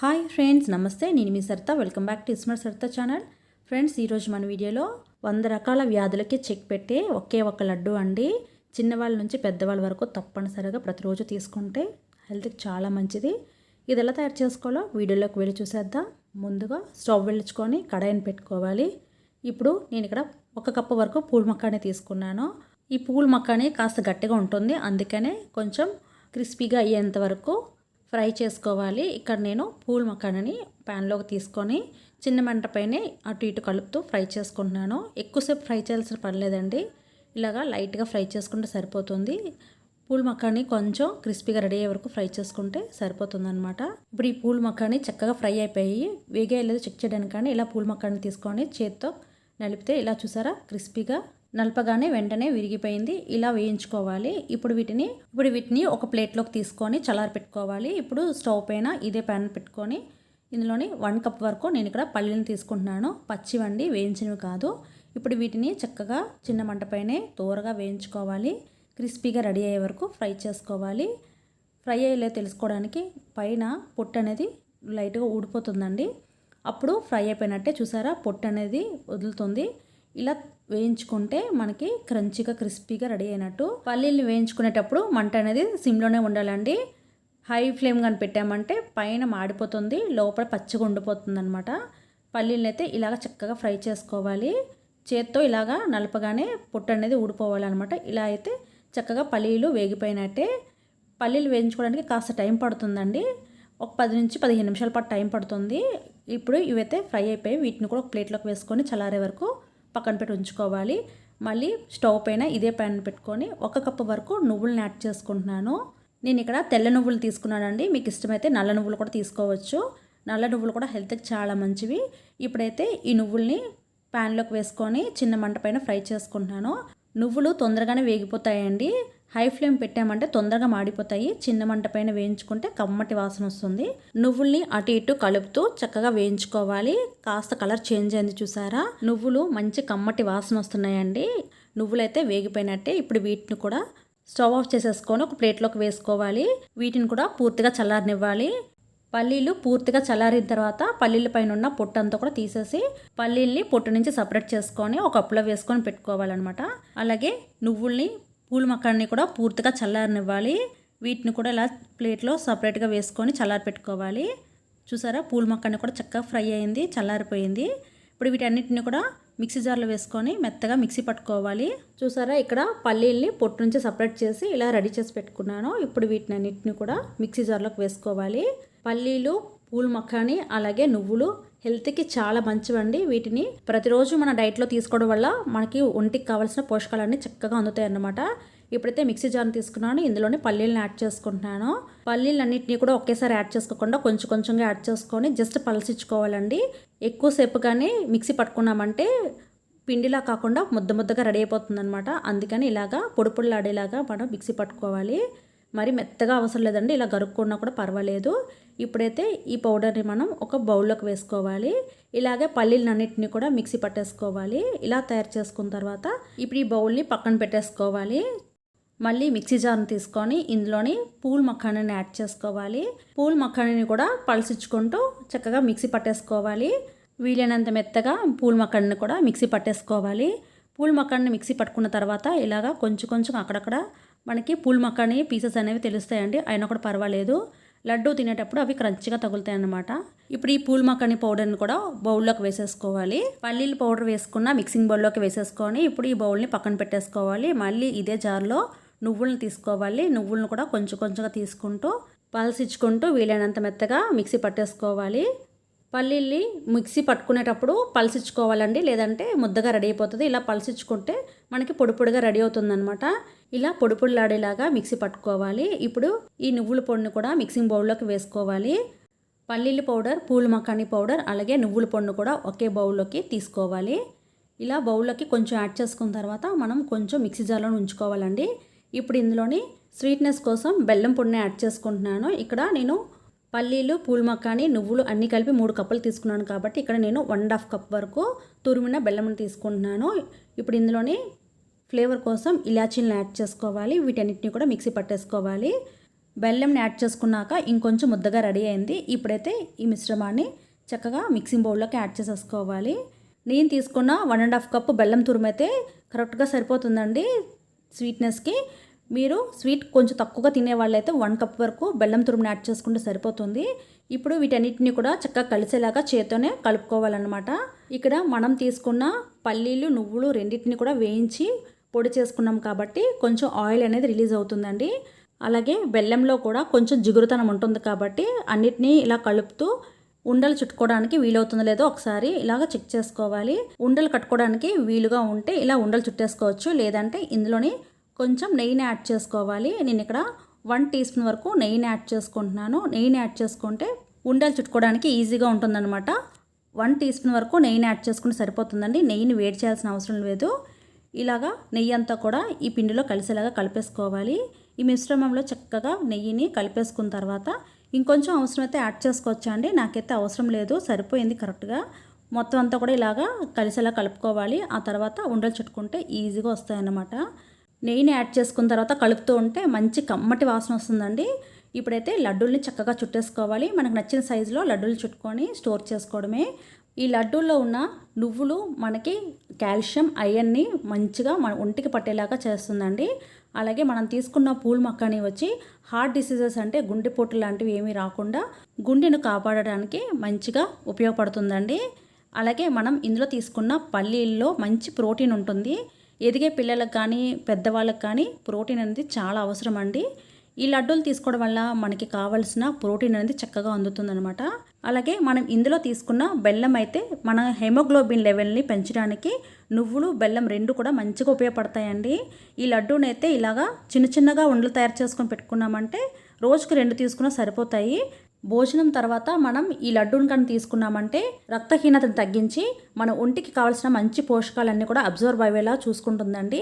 Hi friends నమస్తే. నేను మీ Saritha. Welcome back to ismart Saritha channel. Friends ఈరోజు మన వీడియోలో వంద రకాల వ్యాధులకి చెక్ పెట్టే ఒకే ఒక లడ్డు అండి. చిన్నవాళ్ళ నుంచి పెద్దవాళ్ళ వరకు తప్పనిసరిగా ప్రతిరోజు తీసుకుంటే హెల్త్కి చాలా మంచిది. ఇది ఎలా తయారు చేసుకోవాలో వీడియోలోకి వెళ్ళి చూసేద్దాం. ముందుగా స్టవ్ వెళ్ళించుకొని కడాయిని పెట్టుకోవాలి. ఇప్పుడు నేను ఇక్కడ ఒక కప్పు వరకు పూల మక్కాని తీసుకున్నాను. ఈ పూల మక్కాని కాస్త గట్టిగా ఉంటుంది. అందుకనే కొంచెం క్రిస్పీగా అయ్యేంత వరకు ఫ్రై చేసుకోవాలి. ఇక్కడ నేను పూల మక్కానని ప్యాన్లోకి తీసుకొని చిన్న మంటపైనే అటు ఇటు కలుపుతూ ఫ్రై చేసుకుంటున్నాను. ఎక్కువసేపు ఫ్రై చేయాల్సిన పర్లేదండి ఇలాగా లైట్గా ఫ్రై చేసుకుంటే సరిపోతుంది. పూల మక్కాని కొంచెం క్రిస్పీగా రెడీ అయ్యే వరకు ఫ్రై చేసుకుంటే సరిపోతుంది అనమాట ఇప్పుడు ఈ పూల మక్కాని చక్కగా ఫ్రై అయిపోయి వేగే లేదు చెక్ చేయడానికి కానీ ఇలా పూల మక్కాని తీసుకొని చేత్తో నలిపితే ఇలా చూసారా క్రిస్పీగా నలపగానే వెంటనే విరిగిపోయింది. ఇలా వేయించుకోవాలి. ఇప్పుడు వీటిని ఇప్పుడు వీటిని ఒక ప్లేట్లోకి తీసుకొని చల్లారి పెట్టుకోవాలి. ఇప్పుడు స్టవ్ పైన ఇదే ప్యాన్ పెట్టుకొని ఇందులోని వన్ కప్ వరకు నేను ఇక్కడ పల్లీలను తీసుకుంటున్నాను. పచ్చివండి వేయించినవి కాదు. ఇప్పుడు వీటిని చక్కగా చిన్న మంటపైనే దూరగా వేయించుకోవాలి. క్రిస్పీగా రెడీ అయ్యే వరకు ఫ్రై చేసుకోవాలి. ఫ్రై అయ్యేలా తెలుసుకోవడానికి పైన పొట్టు అనేది లైట్గా ఊడిపోతుందండి. అప్పుడు ఫ్రై అయిపోయినట్టే చూసారా? పొట్టు అనేది వదులుతుంది. ఇలా వేయించుకుంటే మనకి క్రంచిగా క్రిస్పీగా రెడీ అయినట్టు. పల్లీలు వేయించుకునేటప్పుడు మంట అనేది సిమ్లోనే ఉండాలండి. హై ఫ్లేమ్ కానీ పెట్టామంటే పైన మాడిపోతుంది లోపల పచ్చిగా ఉండిపోతుంది అనమాట పల్లీలను అయితే ఇలాగ చక్కగా ఫ్రై చేసుకోవాలి. చేత్తో ఇలాగా నలపగానే పొట్టు అనేది ఊడిపోవాలన్నమాట. ఇలా అయితే చక్కగా పల్లీలు వేగిపోయినట్టే. పల్లీలు వేయించుకోవడానికి కాస్త టైం పడుతుందండి. ఒక పది నుంచి పదిహేను నిమిషాల పాటు టైం పడుతుంది. ఇప్పుడు ఇవైతే ఫ్రై అయిపోయి వీటిని కూడా ఒక ప్లేట్లోకి వేసుకొని చల్లారే వరకు పక్కన పెట్టి ఉంచుకోవాలి. మళ్ళీ స్టవ్ పైన ఇదే ప్యాన్ పెట్టుకొని ఒక కప్పు వరకు నువ్వులను యాడ్ చేసుకుంటున్నాను. నేను ఇక్కడ తెల్ల నువ్వులు తీసుకున్నానండి. మీకు ఇష్టమైతే నల్ల నువ్వులు కూడా తీసుకోవచ్చు. నల్ల నువ్వులు కూడా హెల్త్కి చాలా మంచివి. ఇప్పుడైతే ఈ నువ్వుల్ని ప్యాన్లోకి వేసుకొని చిన్న మంట పైన ఫ్రై చేసుకుంటున్నాను. నువ్వులు తొందరగానే వేగిపోతాయండి. హై ఫ్లేమ్ పెట్టామంటే తొందరగా మాడిపోతాయి. చిన్న మంట పైన వేయించుకుంటే కమ్మటి వాసన వస్తుంది. నువ్వుల్ని అటు ఇటు కలుపుతూ చక్కగా వేయించుకోవాలి. కాస్త కలర్ చేంజ్ అయింది చూసారా? నువ్వులు మంచి కమ్మటి వాసన వస్తున్నాయండి. నువ్వులైతే వేగిపోయినట్టే ఇప్పుడు వీటిని కూడా స్టవ్ ఆఫ్ చేసేసుకొని ఒక ప్లేట్లోకి వేసుకోవాలి. వీటిని కూడా పూర్తిగా చల్లారనివ్వాలి. పల్లీలు పూర్తిగా చల్లారిన తర్వాత పల్లీల పైన ఉన్న పొట్టు అంతా కూడా తీసేసి పల్లీల్ని పొట్టు నుంచి సపరేట్ చేసుకొని ఒక అప్పులో వేసుకొని పెట్టుకోవాలన్నమాట. అలాగే నువ్వుల్ని పూల మొక్కల్ని కూడా పూర్తిగా చల్లారనివ్వాలి. వీటిని కూడా ఇలా ప్లేట్లో సపరేట్గా వేసుకొని చల్లారి పెట్టుకోవాలి. చూసారా? పూల మక్కడిని కూడా చక్కగా ఫ్రై అయింది చల్లారిపోయింది. ఇప్పుడు వీటన్నిటిని కూడా మిక్సీ జార్లో వేసుకొని మెత్తగా మిక్సీ పట్టుకోవాలి. చూసారా? ఇక్కడ పల్లీల్ని పొట్టు నుంచి సపరేట్ చేసి ఇలా రెడీ చేసి పెట్టుకున్నాను. ఇప్పుడు వీటిని అన్నిటిని కూడా మిక్సీ జార్లోకి వేసుకోవాలి. పల్లీలు పూల మొక్కని అలాగే నువ్వులు హెల్త్కి చాలా మంచివండి. వీటిని ప్రతిరోజు మన డైట్లో తీసుకోవడం వల్ల మనకి ఒంటికి కావాల్సిన పోషకాలన్నీ చక్కగా అందుతాయి అన్నమాట ఇప్పుడైతే మిక్సీ జార్ని తీసుకున్నాను. ఇందులోనే పల్లీలను యాడ్ చేసుకుంటున్నాను. పల్లీలన్నింటినీ కూడా ఒకేసారి యాడ్ చేసుకోకుండా కొంచెం కొంచెంగా యాడ్ చేసుకొని జస్ట్ పలసించుకోవాలండి ఎక్కువసేపు కానీ మిక్సీ పట్టుకున్నామంటే పిండిలా కాకుండా ముద్ద ముద్దగా రెడీ అయిపోతుంది అనమాట అందుకని ఇలాగా పొడి పొడిలాడేలాగా మనం మిక్సీ పట్టుకోవాలి. మరి మెత్తగా అవసరం లేదండి. ఇలా గరుక్కున్నా కూడా పర్వాలేదు. ఇప్పుడైతే ఈ పౌడర్ని మనం ఒక బౌల్లోకి వేసుకోవాలి. ఇలాగే పల్లీలన్నింటినీ కూడా మిక్సీ పట్టేసుకోవాలి. ఇలా తయారు చేసుకున్న తర్వాత ఇప్పుడు ఈ బౌల్ని పక్కన పెట్టేసుకోవాలి. మళ్ళీ మిక్సీ జార్ని తీసుకొని ఇందులోని పూల్ మఖానీని యాడ్ చేసుకోవాలి. పూల్ మఖానీని కూడా పలుచుకుంటూ చక్కగా మిక్సీ పట్టేసుకోవాలి. వీలైనంత మెత్తగా పూల్ మఖానీని కూడా మిక్సీ పట్టేసుకోవాలి. పూల్ మఖాన్ని మిక్సీ పట్టుకున్న తర్వాత ఇలాగా కొంచెం కొంచెం అక్కడక్కడ మనకి పూల్ మఖానీ పీసెస్ అనేవి తెలుస్తాయండి. అయినా కూడా పర్వాలేదు. లడ్డు తినేటప్పుడు అవి క్రంచిగా తగులుతాయి అన్నమాట ఇప్పుడు ఈ పూల్ మక్కని పౌడర్ని కూడా బౌల్లోకి వేసేసుకోవాలి. పల్లీల పౌడర్ వేసుకున్న మిక్సింగ్ బౌల్లోకి వేసేసుకొని ఇప్పుడు ఈ బౌల్ని పక్కన పెట్టేసుకోవాలి. మళ్ళీ ఇదే జార్లో నువ్వులను తీసుకోవాలి. నువ్వులను కూడా కొంచెం కొంచెంగా తీసుకుంటూ పలసిచ్చుకుంటూ వీలైనంత మెత్తగా మిక్సీ పట్టేసుకోవాలి. పల్లీల్ని మిక్సీ పట్టుకునేటప్పుడు పలసిచ్చుకోవాలండి లేదంటే ముద్దగా రెడీ అయిపోతుంది. ఇలా పలసిచ్చుకుంటే మనకి పొడి పొడిగా రెడీ అవుతుందన్నమాట. ఇలా పొడి పొడిలాడేలాగా మిక్సీ పట్టుకోవాలి. ఇప్పుడు ఈ నువ్వుల పొడిని కూడా మిక్సింగ్ బౌల్లోకి వేసుకోవాలి. పల్లీల పౌడర్ పూల మకానీ పౌడర్ అలాగే నువ్వుల పొడిని కూడా ఒకే బౌల్లోకి తీసుకోవాలి. ఇలా బౌల్లోకి కొంచెం యాడ్ చేసుకున్న తర్వాత మనం కొంచెం మిక్సీ జార్లో ఉంచుకోవాలండి. ఇప్పుడు ఇందులోని స్వీట్నెస్ కోసం బెల్లం పొడిని యాడ్ చేసుకుంటున్నాను. ఇక్కడ నేను పల్లీలు పూల మక్కాని నువ్వులు అన్నీ కలిపి మూడు కప్పులు తీసుకున్నాను కాబట్టి ఇక్కడ నేను వన్ అండ్ హాఫ్ కప్ వరకు తురిమిన బెల్లం తీసుకుంటున్నాను. ఇప్పుడు ఇందులోని ఫ్లేవర్ కోసం ఇలాచీలను యాడ్ చేసుకోవాలి. వీటన్నిటిని కూడా మిక్సీ పట్టేసుకోవాలి. బెల్లంని యాడ్ చేసుకున్నాక ఇంకొంచెం ముద్దగా రెడీ అయింది. ఇప్పుడైతే ఈ మిశ్రమాన్ని చక్కగా మిక్సింగ్ బౌల్లోకి యాడ్ చేసేసుకోవాలి. నేను తీసుకున్న వన్ అండ్ హాఫ్ కప్ బెల్లం తురిమైతే కరెక్ట్గా సరిపోతుందండి స్వీట్నెస్కి. మీరు స్వీట్ కొంచెం తక్కువగా తినే వాళ్ళైతే వన్ కప్ వరకు బెల్లం తురుముని యాడ్ చేసుకుంటే సరిపోతుంది. ఇప్పుడు వీటన్నిటిని కూడా చక్కగా కలిసేలాగా చేత్తోనే కలుపుకోవాలన్నమాట. ఇక్కడ మనం తీసుకున్న పల్లీలు నువ్వులు రెండింటిని కూడా వేయించి పొడి చేసుకున్నాం కాబట్టి కొంచెం ఆయిల్ అనేది రిలీజ్ అవుతుందండి. అలాగే బెల్లంలో కూడా కొంచెం జిగురుతనం ఉంటుంది కాబట్టి అన్నిటినీ ఇలా కలుపుతూ ఉండలు చుట్టుకోవడానికి వీలవుతుందో లేదో ఒకసారి ఇలాగ చెక్ చేసుకోవాలి. ఉండలు కట్టుకోవడానికి వీలుగా ఉంటే ఇలా ఉండలు చుట్టేసుకోవచ్చు. లేదంటే ఇందులోని కొంచెం నెయ్యిని యాడ్ చేసుకోవాలి. నేను ఇక్కడ వన్ టీ స్పూన్ వరకు నెయ్యిని యాడ్ చేసుకుంటున్నాను. నెయ్యిని యాడ్ చేసుకుంటే ఉండలు చుట్టుకోవడానికి ఈజీగా ఉంటుందన్నమాట. వన్ టీ స్పూన్ వరకు నెయ్యిని యాడ్ చేసుకుంటే సరిపోతుందండి. నెయ్యిని వేడి చేయాల్సిన అవసరం లేదు. ఇలాగా నెయ్యి అంతా కూడా ఈ పిండిలో కలిసేలాగా కలిపేసుకోవాలి. ఈ మిశ్రమంలో చక్కగా నెయ్యిని కలిపేసుకున్న తర్వాత ఇంకొంచెం అవసరమైతే యాడ్ చేసుకోవచ్చా అండి? నాకైతే అవసరం లేదు. సరిపోయింది కరెక్ట్గా. మొత్తం అంతా కూడా ఇలాగా కలిసేలా కలుపుకోవాలి. ఆ తర్వాత ఉండలు చుట్టుకుంటే ఈజీగా వస్తాయన్నమాట. నెయ్యిని యాడ్ చేసుకున్న తర్వాత కలుపుతూ ఉంటే మంచి కమ్మటి వాసన వస్తుందండి. ఇప్పుడైతే లడ్డూల్ని చక్కగా చుట్టేసుకోవాలి. మనకు నచ్చిన సైజులో లడ్డూలు చుట్టుకొని స్టోర్ చేసుకోవడమే. ఈ లడ్డూల్లో ఉన్న నువ్వులు మనకి కాల్షియం ఐరన్ని మంచిగా మన ఒంటికి పట్టేలాగా చేస్తుందండి. అలాగే మనం తీసుకున్న పూల్ మొక్కని వచ్చి హార్ట్ డిసీజెస్ అంటే గుండెపోటు లాంటివి ఏమీ రాకుండా గుండెను కాపాడడానికి మంచిగా ఉపయోగపడుతుందండి. అలాగే మనం ఇందులో తీసుకున్న పల్లీల్లో మంచి ప్రోటీన్ ఉంటుంది. ఎదిగే పిల్లలకు కానీ పెద్దవాళ్ళకి కానీ ప్రోటీన్ అనేది చాలా అవసరం అండి ఈ లడ్డూలు తీసుకోవడం వల్ల మనకి కావలసిన ప్రోటీన్ అనేది చక్కగా అందుతుందనమాట అలాగే మనం ఇందులో తీసుకున్న బెల్లం అయితే మన హెమోగ్లోబిన్ లెవెల్ని పెంచడానికి నువ్వులు బెల్లం రెండు కూడా మంచిగా ఉపయోగపడతాయండి. ఈ లడ్డూనైతే ఇలాగా చిన్న చిన్నగా ఉండలు తయారు చేసుకొని పెట్టుకున్నామంటే రోజుకి రెండు తీసుకున్నా సరిపోతాయి. భోజనం తర్వాత మనం ఈ లడ్డూని కానీ తీసుకున్నామంటే రక్తహీనతను తగ్గించి మన ఒంటికి కావాల్సిన మంచి పోషకాలన్నీ కూడా అబ్జర్వ్ అయ్యేలా చూసుకుంటుందండి.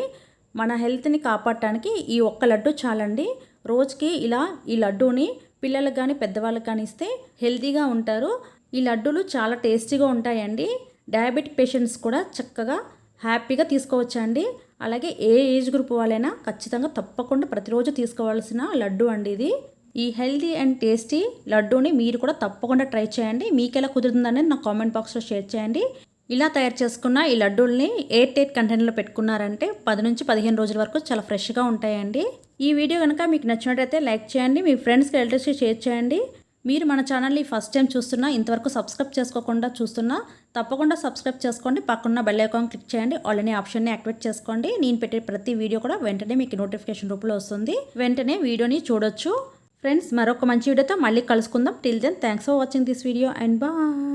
మన హెల్త్ని కాపాడటానికి ఈ ఒక్క లడ్డు చాలండి. రోజుకి ఇలా ఈ లడ్డూని పిల్లలకు కానీ పెద్దవాళ్ళకి కానీ ఇస్తే హెల్తీగా ఉంటారు. ఈ లడ్డూలు చాలా టేస్టీగా ఉంటాయండి. డయాబెటిక్ పేషెంట్స్ కూడా చక్కగా హ్యాపీగా తీసుకోవచ్చండి. అలాగే ఏ ఏజ్ గ్రూప్ వాళ్ళైనా ఖచ్చితంగా తప్పకుండా ప్రతిరోజు తీసుకోవాల్సిన లడ్డు అండి ఇది. ఈ హెల్దీ అండ్ టేస్టీ లడ్డూని మీరు కూడా తప్పకుండా ట్రై చేయండి. మీకు ఎలా కుదురుతుందనేది నా కామెంట్ బాక్స్లో షేర్ చేయండి. ఇలా తయారు చేసుకున్న ఈ లడ్డూల్ని ఎయిర్ టైట్ కంటైనర్లో పెట్టుకున్నారంటే పది నుంచి పదిహేను రోజుల వరకు చాలా ఫ్రెష్గా ఉంటాయండి. ఈ వీడియో కనుక మీకు నచ్చినట్టయితే లైక్ చేయండి మీ ఫ్రెండ్స్కి రిలేటివ్స్కి షేర్ చేయండి. మీరు మన ఛానల్ని ఫస్ట్ టైం చూస్తున్నా ఇంతవరకు సబ్స్క్రైబ్ చేసుకోకుండా చూస్తున్నా తప్పకుండా సబ్స్క్రైబ్ చేసుకోండి. పక్కన బెల్ ఐకాన్ క్లిక్ చేయండి. ఆల్రెడీ ఆప్షన్ని యాక్టివేట్ చేసుకోండి. నేను పెట్టే ప్రతి వీడియో కూడా వెంటనే మీకు నోటిఫికేషన్ రూపంలో వస్తుంది. వెంటనే వీడియోని చూడొచ్చు. ఫ్రెండ్స్ మరొక మంచి వీడియోతో మళ్ళీ కలుసుకుందాం. Till then thanks for watching this video and bye